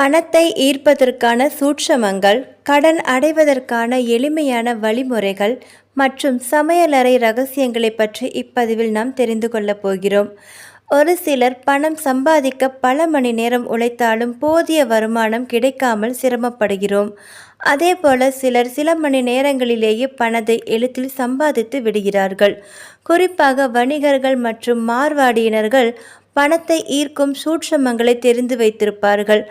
பணத்தை ஈர்ப்பதற்கான சூட்சமங்கள் கடன் அடைவதற்கான எளிமையான வழிமுறைகள் மற்றும் சமையலறை ரகசியங்களை பற்றி இப்பதிவில் நாம் தெரிந்து கொள்ளப் போகிறோம். ஒரு சிலர் பணம் சம்பாதிக்க பல மணி நேரம் உழைத்தாலும் போதிய வருமானம் கிடைக்காமல் சிரமப்படுகிறோம். அதேபோல சிலர் சில மணி நேரங்களிலேயே பணத்தை எளிதில் சம்பாதித்து விடுகிறார்கள். குறிப்பாக வணிகர்கள் மற்றும் மார்வாடியினர்கள் பணத்தை ஈர்க்கும் சூட்சமங்களை தெரிந்து வைத்திருப்பார்கள்.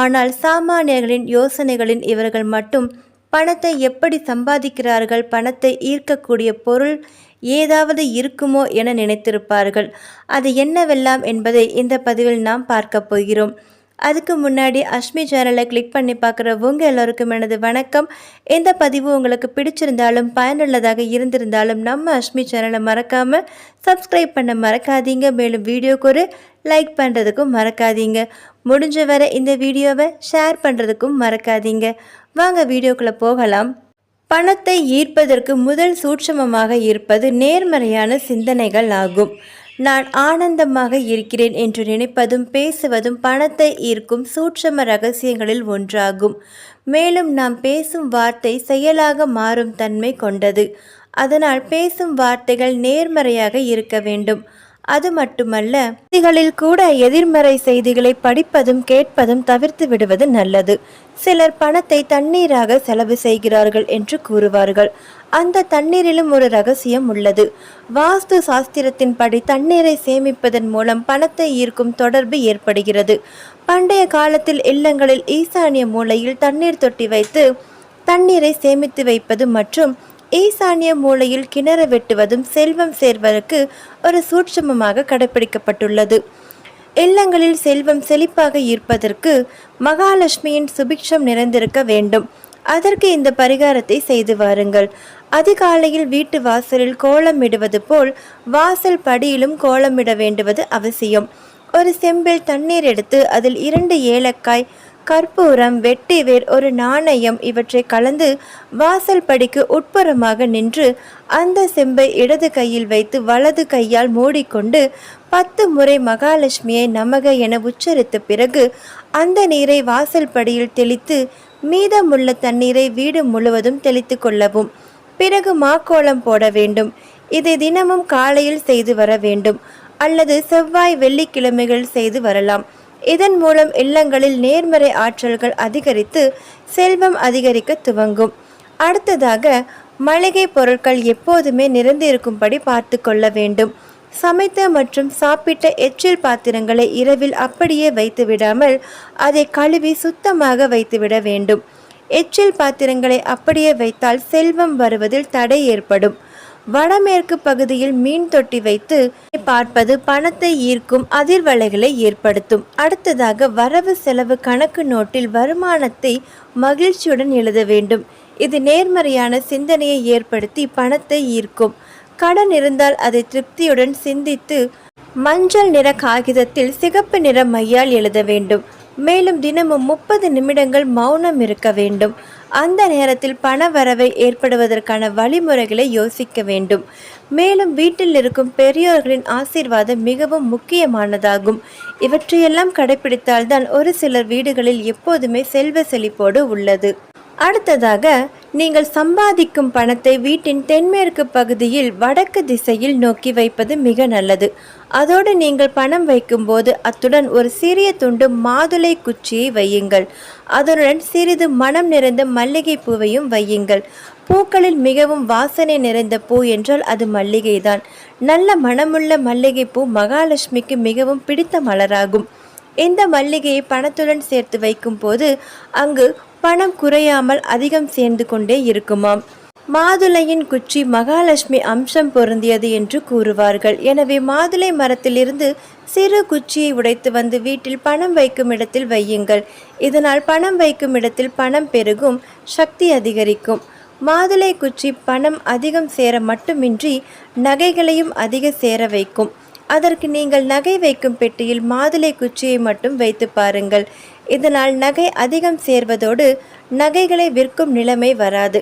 ஆனால் சாமானியர்களின் யோசனைகளின் இவர்கள் மட்டும் பணத்தை எப்படி சம்பாதிக்கிறார்கள் பணத்தை ஈர்க்கக்கூடிய பொருள் ஏதாவது இருக்குமோ என நினைத்திருப்பார்கள். அது என்னவெல்லாம் என்பதை இந்த பதிவில் நாம் பார்க்க போகிறோம். அதுக்கு முன்னாடி அஷ்மி சேனலை கிளிக் பண்ணி பார்க்குற உங்கள் எல்லோருக்கும் எனது வணக்கம். இந்த பதிவு உங்களுக்கு பிடிச்சிருந்தாலும் பயனுள்ளதாக இருந்திருந்தாலும் நம்ம அஷ்மி சேனலை மறக்காமல் சப்ஸ்கிரைப் பண்ண மறக்காதீங்க. மேலும் வீடியோக்கு ஒரு லைக் பண்ணுறதுக்கும் மறக்காதீங்க. முடிஞ்ச வரை இந்த வீடியோவை ஷேர் பண்ணுறதுக்கும் மறக்காதீங்க. வாங்க வீடியோக்குள்ளே போகலாம். பணத்தை ஈர்ப்பதற்கு முதல் சூட்சமமாக இருப்பது நேர்மறையான சிந்தனைகள் ஆகும். நான் ஆனந்தமாக இருக்கிறேன் என்று நினைப்பதும் பேசுவதும் பணத்தை ஈர்க்கும் சூட்சம ரகசியங்களில் ஒன்றாகும். மேலும் நாம் பேசும் வார்த்தை செயலாக மாறும் தன்மை கொண்டது. அதனால் பேசும் வார்த்தைகள் நேர்மறையாக இருக்க வேண்டும். அது மட்டுமல்ல செய்திகளில் கூட எதிர்மறை செய்திகளை படிப்பதும் கேட்பதும் தவிர்த்து விடுவது நல்லது. சிலர் பணத்தை தண்ணீராக செலவு செய்கிறார்கள் என்று கூறுவார்கள். அந்த தண்ணீரிலும் ஒரு ரகசியம் உள்ளது. வாஸ்து சாஸ்திரத்தின்படி தண்ணீரை சேமிப்பதன் மூலம் பணத்தை ஈர்க்கும் தொடர்பு ஏற்படுகிறது. பண்டைய காலத்தில் இல்லங்களில் ஈசானிய மூலையில் தண்ணீர் தொட்டி வைத்து தண்ணீரை சேமித்து வைப்பது மற்றும் ஈசானிய மூலையில் கிணறு வெட்டுவதும் செல்வம் சேர்வதற்கு ஒரு சூட்சமமாக கடைபிடிக்கப்பட்டுள்ளது இல்லங்களில் செல்வம் செழிப்பாக ஈர்ப்பதற்கு மகாலட்சுமியின் சுபிக்ஷம் நிறைந்திருக்க வேண்டும். அதற்கு இந்த பரிகாரத்தை செய்து வாருங்கள். அதிகாலையில் வீட்டு வாசலில் கோலமிடுவது போல் வாசல் படியிலும் கோலமிட வேண்டுவது அவசியம். ஒரு செம்பில் தண்ணீர் எடுத்து அதில் இரண்டு ஏலக்காய் கற்பூரம் வெட்டிவேர் ஒரு நாணயம் இவற்றை கலந்து வாசல் படிக்கு உட்புறமாக நின்று அந்த செம்பை இடது கையில் வைத்து வலது கையால் மூடிக்கொண்டு பத்து முறை மகாலட்சுமியை நமக என உச்சரித்த பிறகு அந்த நீரை வாசல் படியில் தெளித்து மீதமுள்ள தண்ணீரை வீடு முழுவதும் தெளித்து கொள்ளவும் பிறகு மாக்கோலம் போட வேண்டும். இதை தினமும் காலையில் செய்து வர வேண்டும். அல்லது செவ்வாய் வெள்ளிக்கிழமைகள் செய்து வரலாம். இதன் மூலம் இல்லங்களில் நேர்மறை ஆற்றல்கள் அதிகரித்து செல்வம் அதிகரிக்க துவங்கும். அடுத்ததாக மளிகை பொருட்கள் எப்போதுமே நிறைந்திருக்கும்படி பார்த்து கொள்ள வேண்டும். சமைத்த மற்றும் சாப்பிட்ட எச்சில் பாத்திரங்களை இரவில் அப்படியே வைத்து விடாமல் அதை கழுவி சுத்தமாக வைத்துவிட வேண்டும். எச்சில் பாத்திரங்களை அப்படியே வைத்தால் செல்வம் வருவதில் தடை ஏற்படும். வடமேற்கு பகுதியில் மீன் தொட்டி வைத்து பார்ப்பது பணத்தை ஈர்க்கும் அதிர்வலைகளை ஏற்படுத்தும். அடுத்ததாக வரவு செலவு கணக்கு நோட்டில் வருமானத்தை மகிழ்ச்சியுடன் எழுத வேண்டும். இது நேர்மறையான சிந்தனையை ஏற்படுத்தி பணத்தை ஈர்க்கும். கடன் இருந்தால் அதை திருப்தியுடன் சிந்தித்து மஞ்சள் நிற காகிதத்தில் சிகப்பு நிற மையால் எழுத வேண்டும். மேலும் தினமும் முப்பது நிமிடங்கள் மௌனம் இருக்க வேண்டும். அந்த நேரத்தில் பண வரவை ஏற்படுவதற்கான வழிமுறைகளை யோசிக்க வேண்டும். மேலும் வீட்டில் இருக்கும் பெரியோர்களின் ஆசீர்வாதம் மிகவும் முக்கியமானதாகும். இவற்றையெல்லாம் கடைபிடித்தால்தான் ஒரு சிலர் வீடுகளில் எப்போதுமே செல்வ செழிப்போடு உள்ளது. அடுத்ததாக நீங்கள் சம்பாதிக்கும் பணத்தை வீட்டின் தென்மேற்கு பகுதியில் வடக்கு திசையில் நோக்கி வைப்பது மிக நல்லது. அதோடு நீங்கள் பணம் வைக்கும்போது அத்துடன் ஒரு சிறிய துண்டு மாதுளை குச்சியை வையுங்கள். அதனுடன் சிறிது மனம் நிறைந்த மல்லிகை பூவையும் வையுங்கள். பூக்களில் மிகவும் வாசனை நிறைந்த பூ என்றால் அது மல்லிகைதான். நல்ல மனமுள்ள மல்லிகை பூ மகாலட்சுமிக்கு மிகவும் பிடித்த மலராகும். இந்த மல்லிகையை பணத்துடன் சேர்த்து வைக்கும் போது அங்கு பணம் குறையாமல் அதிகம் சேர்ந்து கொண்டே இருக்குமாம். மாதுளையின் குச்சி மகாலட்சுமி அம்சம் பொருந்தியது என்று கூறுவார்கள். எனவே மாதுளை மரத்திலிருந்து சிறு குச்சியை உடைத்து வந்து வீட்டில் பணம் வைக்கும் இடத்தில் வையுங்கள். இதனால் பணம் வைக்கும் இடத்தில் பணம் பெருகும் சக்தி அதிகரிக்கும். மாதுளை குச்சி பணம் அதிகம் சேர மட்டுமின்றி நகைகளையும் அதிக சேர வைக்கும். அதற்கு நீங்கள் நகை வைக்கும் பெட்டியில் மாதுளை குச்சியை மட்டும் வைத்து பாருங்கள். இதனால் நகை அதிகம் சேர்வதோடு நகைகளை விற்கும் நிலைமை வராது.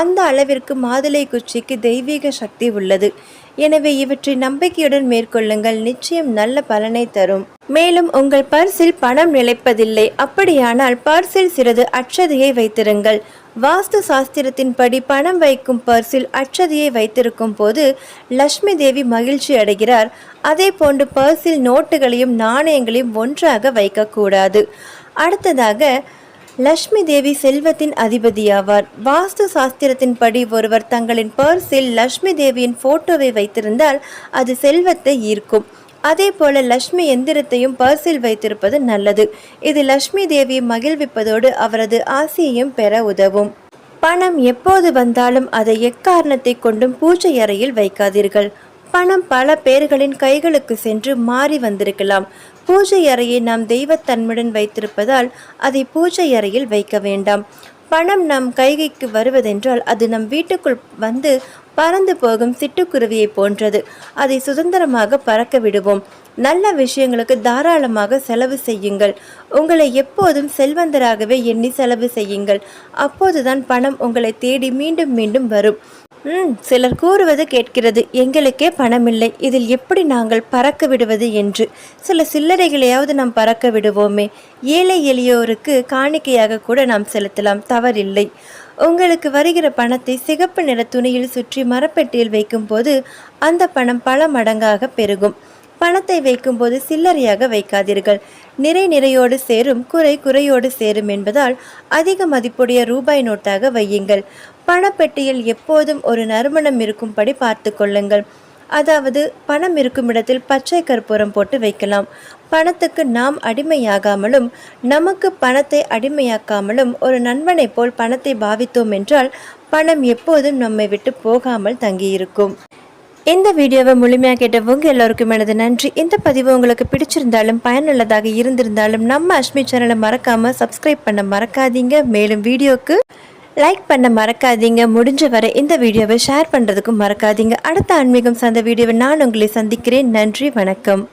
அந்த அளவிற்கு மாதுளை குச்சிக்கு தெய்வீக சக்தி உள்ளது. எனவே இவற்றை நம்பிக்கையுடன் மேற்கொள்ளுங்கள். நிச்சயம் நல்ல பலனை தரும். மேலும் உங்கள் பர்சில் பணம் நிலைப்பதில்லை. அப்படியானால் பர்சில் சிறிது அட்சதையை வைத்திருங்கள். வாஸ்து சாஸ்திரத்தின்படி பணம் வைக்கும் பர்சில் அச்சதியை வைத்திருக்கும் போது லட்சுமி தேவி மகிழ்ச்சி அடைகிறார். அதே போன்று பர்சில் நோட்டுகளையும் நாணயங்களையும் ஒன்றாக வைக்கக்கூடாது. அடுத்ததாக லட்சுமி தேவி செல்வத்தின் அதிபதியாவார். வாஸ்து சாஸ்திரத்தின்படி ஒருவர் தங்களின் பர்சில் லட்சுமி தேவியின் போட்டோவை வைத்திருந்தால் அது செல்வத்தை ஈர்க்கும். அதே போல லட்சுமி எந்திரத்தையும் பர்சில் வைத்திருப்பது நல்லது. இது லக்ஷ்மி தேவியை மகிழ்விப்பதோடு அவரது ஆசையையும் பெற உதவும். பணம் எப்போது வந்தாலும் அதை எக்காரணத்தை கொண்டும் பூஜை அறையில் வைக்காதீர்கள். பணம் பல பேர்களின் கைகளுக்கு சென்று மாறி வந்திருக்கலாம். பூஜை அறையை நாம் தெய்வத்தன்மையுடன் வைத்திருப்பதால் அதை பூஜை அறையில் வைக்க வேண்டாம். பணம் நம் கைகைக்கு வருவதென்றால் அது நம் வீட்டுக்குள் வந்து பறந்து போகும் சிட்டுக்குருவியை போன்றது. அதை சுதந்திரமாக பறக்க விடுவோம். நல்ல விஷயங்களுக்கு தாராளமாக செலவு செய்யுங்கள். உங்களை எப்போதும் செல்வந்தராகவே எண்ணி செலவு செய்யுங்கள். அப்போதுதான் பணம் உங்களை தேடி மீண்டும் மீண்டும் வரும். ம். சிலர் கூறுவது கேட்கிறது எங்களுக்கே பணமில்லை இதில் எப்படி நாங்கள் பறக்க விடுவது என்று? சில சில்லறைகளையாவது நாம் பறக்க விடுவோமே. ஏழை எளியோருக்கு காணிக்கையாக கூட நாம் செலுத்தலாம் தவறில்லை. உங்களுக்கு வருகிற பணத்தை சிகப்பு நிற துணியில் சுற்றி மரப்பெட்டியில் வைக்கும்போது அந்த பணம் பல மடங்காக பெருகும். பணத்தை வைக்கும்போது சில்லறையாக வைக்காதீர்கள். நிறை நிறையோடு சேரும் குறை குறையோடு சேரும் என்பதால் அதிக மதிப்புடைய ரூபாய் நோட்டாக வையுங்கள். பணப்பெட்டியில் எப்போதும் ஒரு நறுமணம் இருக்கும்படி பார்த்து கொள்ளுங்கள். அதாவது பணம் இருக்கும் இடத்தில் பச்சை கற்பூரம் போட்டு வைக்கலாம். பணத்துக்கு நாம் அடிமையாகாமலும் நமக்கு பணத்தை அடிமையாக்காமலும் ஒரு நண்பனைப் போல் பணத்தை பாவித்தோம் என்றால் பணம் எப்போதும் நம்மை விட்டு போகாமல் தங்கியிருக்கும். இந்த வீடியோவை முழுமையாக கேட்டவங்க எல்லோருக்கும் எனது நன்றி. இந்த பதிவு உங்களுக்கு பிடிச்சிருந்தாலும் பயனுள்ளதாக இருந்திருந்தாலும் நம்ம அஷ்மி சேனலை மறக்காமல் சப்ஸ்கிரைப் பண்ண மறக்காதீங்க. மேலும் வீடியோக்கு லைக் பண்ண மறக்காதீங்க. முடிஞ்ச வரை இந்த வீடியோவை ஷேர் பண்ணுறதுக்கும் மறக்காதீங்க. அடுத்த ஆன்மீகம் சார்ந்த வீடியோவை நான் உங்களை சந்திக்கிறேன். நன்றி வணக்கம்.